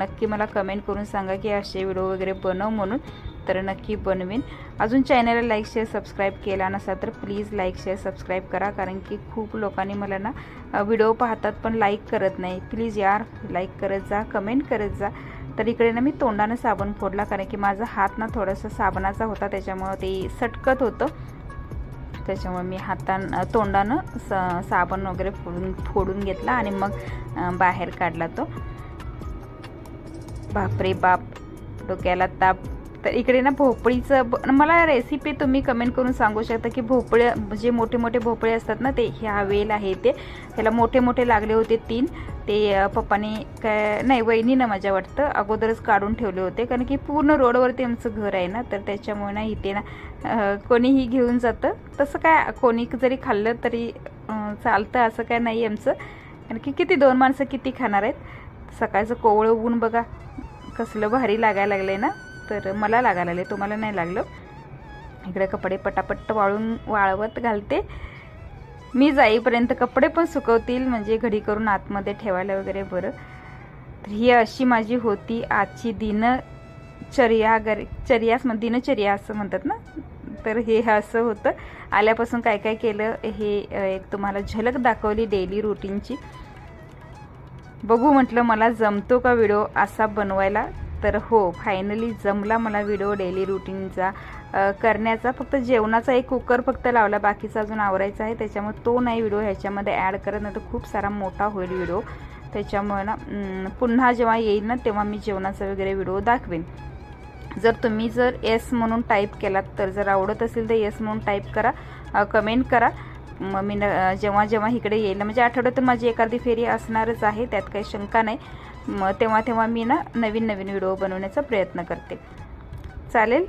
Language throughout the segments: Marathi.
नक्की मला कमेंट करून सांगा की असे व्हिडिओ वगैरे बनव म्हणून. तर नक्की बनवेन. अजून चॅनलला लाईक शेअर सबस्क्राईब केला नसाल तर प्लीज लाईक शेअर सबस्क्राईब करा. कारण की खूप लोकांनी मला ना व्हिडिओ पाहतात पण लाईक करत नाही. प्लीज यार लाईक करत जा कमेंट करत जा. तर इकडे ना मी तोंडानं साबण फोडला. कारण की माझा हात ना थोडासा साबणाचा होता. त्याच्यामुळं ते सटकत होतं. त्याच्यामुळे मी हातान तोंडानं स साबण वगैरे फोडून फोडून घेतला आणि मग बाहेर काढला तो. बापरे बाप. डोक्याला ताप. तर इकडे ना भोपळीचं ब- मला रेसिपी तुम्ही कमेंट करून सांगू शकता की भोपळे जे मोठे मोठे भोपळे असतात ना ते ह्या वेल आहे ते. त्याला मोठे मोठे लागले होते तीन. ते पप्पाने काय नाही वहिनीनं माझ्या वाटतं अगोदरच काढून ठेवले होते. कारण की पूर्ण रोडवरती आमचं घर आहे ना तर त्याच्यामुळे ना इथे ना कोणीही घेऊन जातं. तसं काय कोणी जरी खाल्लं तरी चालतं असं काय नाही आमचं. कारण की किती दोन माणसं किती खाणार आहेत. सकाळचं कोवळं ऊन बघा. कसलं भारी लागायला लागलंय ना तर मला लागायला लागले तुम्हाला नाही लागलं. इकडे कपडे पटापट वाळून वाळवत घालते. मी जाईपर्यंत कपडे पण सुकवतील म्हणजे घडी करून आतमध्ये ठेवायला वगैरे बरं. तर ही अशी माझी होती आजची दिनचर्या गर चर्यास म्हण दिनचर्या असं म्हणतात ना. तर हे असं होतं. आल्यापासून काय काय केलं हे एक तुम्हाला झलक दाखवली डेली रुटीनची बघू म्हटलं मला जमतो का व्हिडिओ असा बनवायला? तर हो फायनली जमला मला व्हिडिओ डेली रुटीनचा करण्याचा फक्त जेवणाचा एक कुकर फक्त लावला बाकीचा अजून आवरायचा आहे. त्याच्यामुळे तो नाही व्हिडिओ ह्याच्यामध्ये ॲड करत नाही तर खूप सारा मोठा होईल व्हिडिओ त्याच्यामुळे ना पुन्हा जेव्हा येईल ना तेव्हा मी जेवणाचा वगैरे व्हिडिओ दाखवेन. जर तुम्ही जर येस म्हणून टाईप केलात तर जर आवडत असेल तर येस म्हणून टाईप करा. कमेंट करा. मग मी न जेव्हा जेव्हा इकडे येईल म्हणजे आठवड्यातून माझी एखादी फेरी असणारच आहे त्यात काही शंका नाही. मग तेव्हा तेव्हा मी ना नवीन नवीन व्हिडिओ बनवण्याचा प्रयत्न करते. चालेल?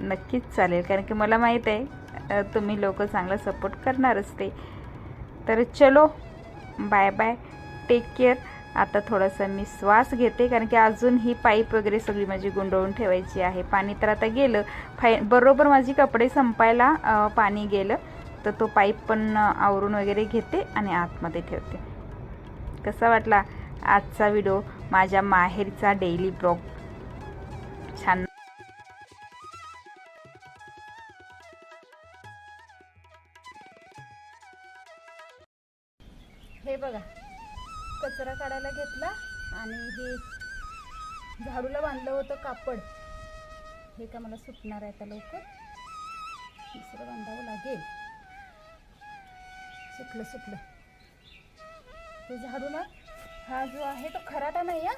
नक्कीच चालेल कारण की मला माहीत आहे तुम्ही लोक चांगला सपोर्ट करणारच ते. तर चलो बाय बाय टेक केअर आता थोडासा मी श्वास घेते कारण की अजून ही पाईप वगैरे सगळी माझी गुंडळून ठेवायची आहे. पाणी तर आता गेलं. फाय बरोबर माझी कपडे संपायला पाणी गेलं. तर तो पाईप पण आवरून वगैरे घेते आणि आतमध्ये ठेवते. कसा वाटला आजचा व्हिडिओ? माझ्या माहेरचा डेली ब्लॉग. छान. हे बघा कचरा काढायला घेतला आणि हे झाडूला बांधलं होतं कापड. हे का मला सुटणार आहे आता लवकर? दुसरं बांधावं लागेल. सुटलं सुटलं. हे झाडू ना हा जो आहे तो खराटा नाही हा